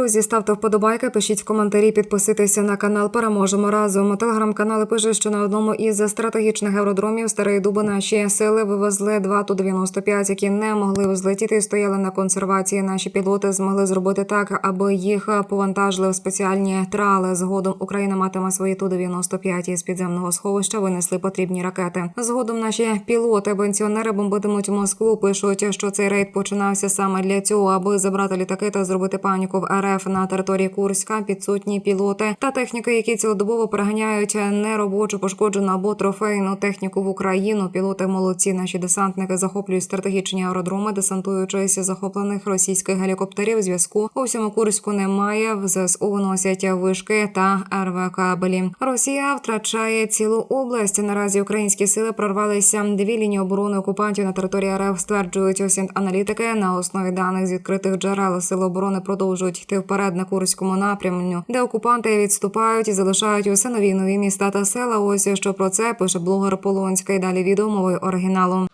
Друзі, ставте вподобайки, пишіть коментарі, підписуйтеся на канал. Переможемо разом. Телеграм-канали пише, що на одному із стратегічних аеродромів Старої Дуби наші сили вивезли два ту 95 які не могли взлетіти, і стояли на консервації. Наші пілоти змогли зробити так, аби їх повантажили в спеціальні трали. Згодом Україна матиме свої ту 95 із підземного сховища. Винесли потрібні ракети. Згодом наші пілоти, пенсіонери бомбитимуть Москву. Пишуть, що цей рейд починався саме для цього, аби забрати літаки та зробити паніку в РФ на території Курська. Підсутні пілоти та техніки, які цілодобово переганяють неробочу, пошкоджену або трофейну техніку в Україну. Пілоти молодці. Наші десантники захоплюють стратегічні аеродроми, десантуючись захоплених російських гелікоптерів. Зв'язку у всьому Курську немає. В ЗСУ виносять вишки та РВ кабелі. Росія втрачає цілу область. Наразі українські сили прорвалися дві лінії оборони окупантів на території РФ. Стверджують осінь аналітики на основі даних з відкритих джерел. Сили оборони продовжують йти вперед на курському напрямку, де окупанти відступають і залишають усе нові й нові міста та села. Ось що про це пише блогер Полонський. Далі відео мовою оригіналу.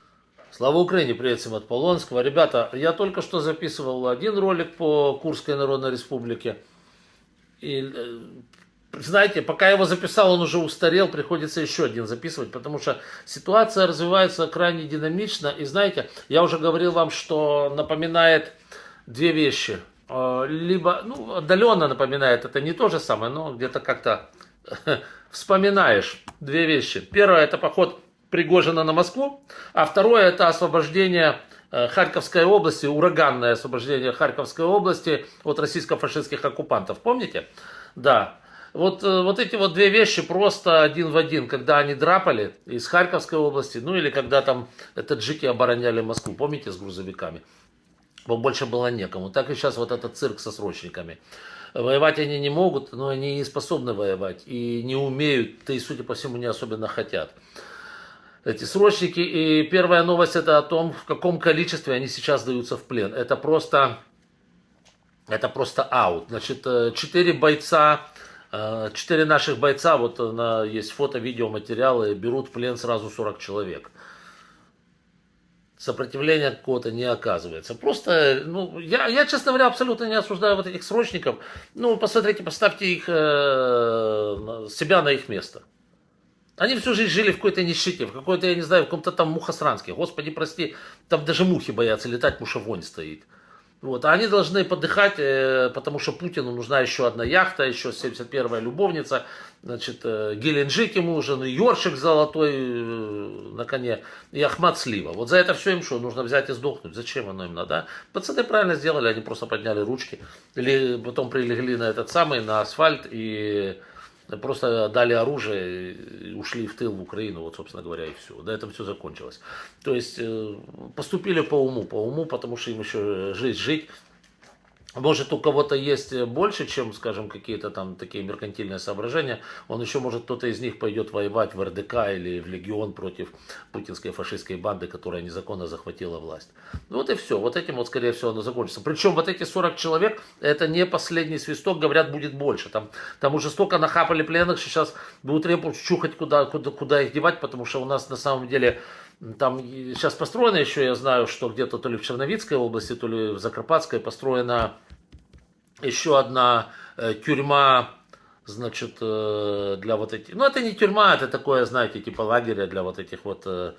Слава Украине, привет всем от Полонского. Ребята, я только что записывал один ролик по Курской Народной Республике. И э, знаете, пока я его записал, он уже устарел, приходится еще один записывать, потому что ситуация развивается крайне динамично. И знаете, я уже говорил вам, что напоминает две вещи. Э, Либо, ну, отдаленно напоминает, это не то же самое, но где-то как-то вспоминаешь две вещи. Первое это поход Пригожина на Москву, а второе это освобождение э, Харьковской области, ураганное освобождение Харьковской области от российско-фашистских оккупантов. Помните? Да. Вот, э, вот эти вот две вещи просто один в один, когда они драпали из Харьковской области, ну или когда там таджики обороняли Москву, помните, с грузовиками? Бо больше было некому. Так и сейчас вот этот цирк со срочниками. Воевать они не могут, но они не способны воевать и не умеют, да и, судя по всему, не особенно хотят. Эти срочники. И первая новость это о том, в каком количестве они сейчас даются в плен. Это просто, это просто аут. Значит, э, четыре бойца, э, четыре наших бойца, вот на, есть фото, видео, материалы, берут в плен сразу 40 человек сопротивления какого-то не оказывается. Просто, ну, я, я, честно говоря, абсолютно не осуждаю вот этих срочников. Ну, посмотрите, поставьте их, э, себя на их место. Они всю жизнь жили в какой-то нищете, в какой-то, я не знаю, в каком-то там мухосранске. Господи, прости, там даже мухи боятся летать, потому что вонь стоит. Вот. А они должны подыхать, э, потому что Путину нужна еще одна яхта, еще 71-я любовница, значит, э, Геленджик ему нужен, и Йоршик золотой э, на коне, и Ахмат Слива. Вот за это все им что, нужно взять и сдохнуть? Зачем оно им надо? а? Пацаны правильно сделали, они просто подняли ручки, или потом прилегли на этот самый, на асфальт, и просто дали оружие ушли в тыл в Украину, вот, собственно говоря, и все. На этом все закончилось. То есть э, поступили по уму, по уму, потому что им еще жить, жить. Может, у кого-то есть больше, чем, скажем, какие-то там такие меркантильные соображения. Он еще, может, кто-то из них пойдет воевать в РДК или в Легион против путинской фашистской банды, которая незаконно захватила власть. Ну вот и все. Вот этим вот, скорее всего, оно закончится. Причем вот эти 40 человек, это не последний свисток, говорят, будет больше. Там, там уже столько нахапали пленных, что сейчас будут требовать чухать, куда, куда, куда их девать, потому что у нас на самом деле там сейчас построено еще, я знаю, что где-то то ли в Черновицкой области, то ли в Закарпатской построена еще одна э, тюрьма, значит, э, для вот этих, ну это не тюрьма, это такое, знаете, типа лагеря для вот этих вот э,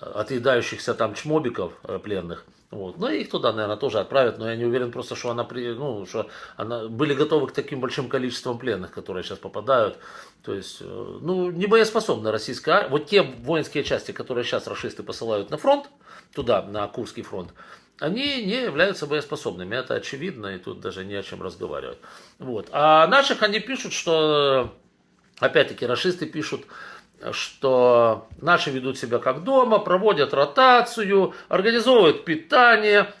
отъедающихся там чмобиков э, пленных. Вот. Ну их туда, наверное, тоже отправят, но я не уверен просто, что она, при, ну, что она были готовы к таким большим количествам пленных, которые сейчас попадают. То есть, э, ну, не боеспособна российская. Вот те воинские части, которые сейчас расисты посылают на фронт, туда, на Курский фронт, они не являются боеспособными. Это очевидно, и тут даже не о чем разговаривать. Вот. А наших они пишут, что, опять-таки, расисты пишут, что наши ведут себя как дома, проводят ротацию, организовывают питание,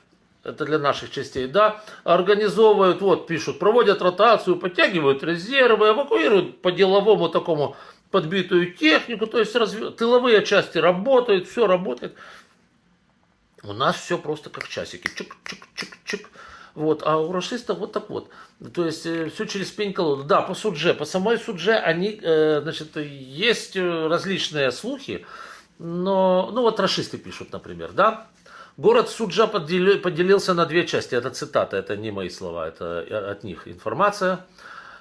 это для наших частей, да, организовывают, вот пишут, проводят ротацию, подтягивают резервы, эвакуируют по деловому такому подбитую технику, то есть разве- тыловые части работают, все работает. У нас все просто как часики. Чик-чик-чик-чик. Вот, а у расистов вот так вот. То есть все через пень колоду. Да, по судже. По самой судже они, э, значит, есть э, различные слухи, но, ну вот расисты пишут, например, да, Город Суджа подели- поделился на две части. Это цитата, это не мои слова, это э, от них информация.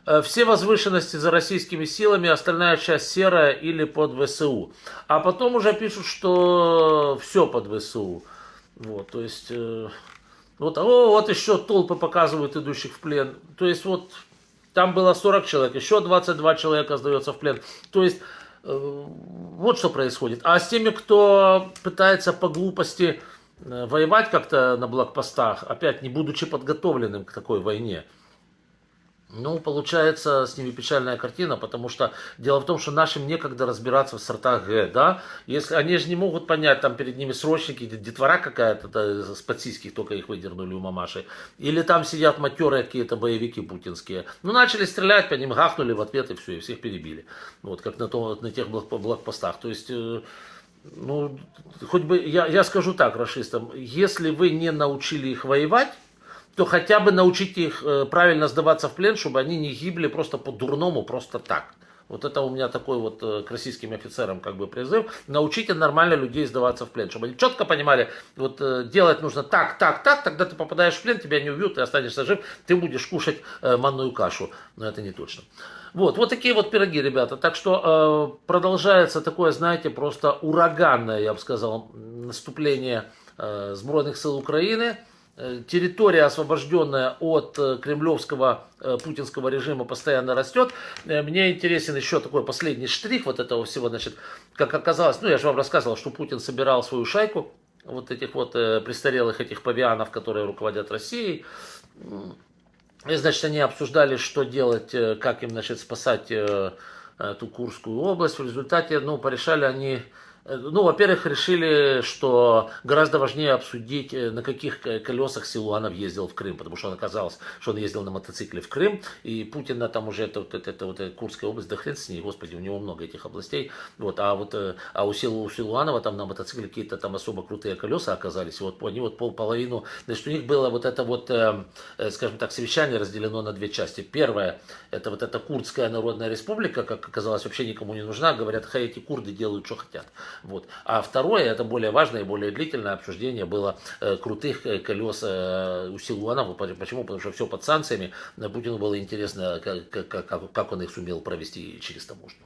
Э, Все возвышенности за российскими силами, остальная часть серая или под ВСУ. А потом уже пишут, что все под ВСУ. Вот, то есть, э, вот, о, вот еще толпы показывают идущих в плен. То есть, вот, там было 40 человек, еще 22 человека сдается в плен. То есть, э, вот что происходит. А с теми, кто пытается по глупости э, воевать как-то на блокпостах, опять не будучи подготовленным к такой войне, ну, получается с ними печальная картина, потому что дело в том, что нашим некогда разбираться в сортах Г, да, если они же не могут понять, там перед ними срочники, детвора какая-то с подсиских только их выдернули у мамаши, или там сидят матерые какие-то боевики путинские. Ну, начали стрелять, по ним гахнули в ответ и все, и всех перебили. Вот, как на, том, на тех блок- блокпостах. То есть, э, ну, хоть бы, я, я скажу так, расистам, если вы не научили их воевать, то хотя бы научите их э, правильно сдаваться в плен, чтобы они не гибли просто по-дурному, просто так. Вот это у меня такой вот э, к российским офицерам как бы призыв. Научите нормально людей сдаваться в плен, чтобы они четко понимали, вот э, делать нужно так, так, так, тогда ты попадаешь в плен, тебя не убьют, ты останешься жив, ты будешь кушать манную кашу. Но это не точно. Вот, вот такие вот пироги, ребята. Так что э, продолжается такое, знаете, просто ураганное, я бы сказал, наступление э, Збройных сил Украины. Э, Территория, освобожденная от э, кремлевского э, путинского режима, постоянно растет. Мне интересен еще такой последний штрих вот этого всего. Значит, как оказалось, ну я же вам рассказывал, что Путин собирал свою шайку вот этих вот престарелых этих павианов, которые руководят Россией. И, значит, они обсуждали, что делать, как им, значит, спасать эту Курскую область. В результате, ну, порешали они, ну, во-первых, решили, что гораздо важнее обсудить, э, на каких колесах Силуанов ездил в Крым, потому что он оказалось, что он ездил на мотоцикле в Крым, и Путина там уже, это, это, это вот эта Курская область, да хрен с ней, господи, у него много этих областей, вот, а вот, э, а у, Силу, у Силуанова там на мотоцикле какие-то там особо крутые колеса оказались, вот они вот пол, половину, значит, у них было вот это вот, э, э, скажем так, совещание разделено на две части. Первое, это вот эта Курдская Народная Республика, как оказалось, вообще никому не нужна, говорят, хай эти курды делают, что хотят. Вот. А второе, это более важное и более длительное обсуждение было э, крутых э, колес э, у Силуанова. Почему? Потому что все под санкциями. Путину было интересно, как, как- как он их сумел провести через таможню.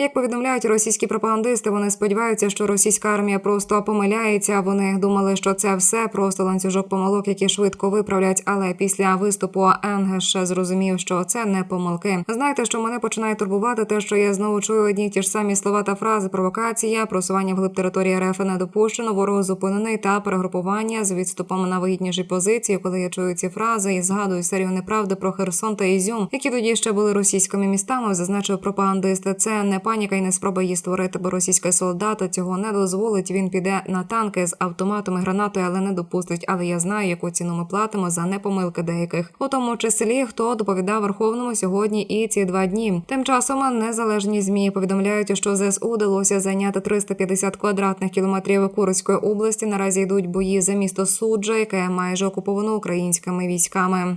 Як повідомляють російські пропагандисти, вони сподіваються, що російська армія просто помиляється. Вони думали, що це все просто ланцюжок помилок, які швидко виправлять. Але після виступу Енгеш зрозумів, що це не помилки. Знаєте, що мене починає турбувати, те, що я знову чую одні ті ж самі слова та фрази: провокація, просування вглиб території РФ не допущено, ворог зупинений та перегрупування з відступом на вигідніші позиції. Коли я чую ці фрази і згадую серію неправди про Херсон та Ізюм, які тоді ще були російськими містами, зазначив пропагандист. Це не паніка і не спроба її створити, бо російський солдат цього не дозволить. Він піде на танки з автоматом і гранатою, але не допустить. Але я знаю, яку ціну ми платимо за непомилки деяких, у тому числі хто доповідав Верховному сьогодні і ці два дні. Тим часом незалежні змі повідомляють, що ЗСУ вдалося зайняти 350 квадратних кілометрів Курської області. Наразі йдуть бої за місто Суджа, яке майже окуповано українськими військами.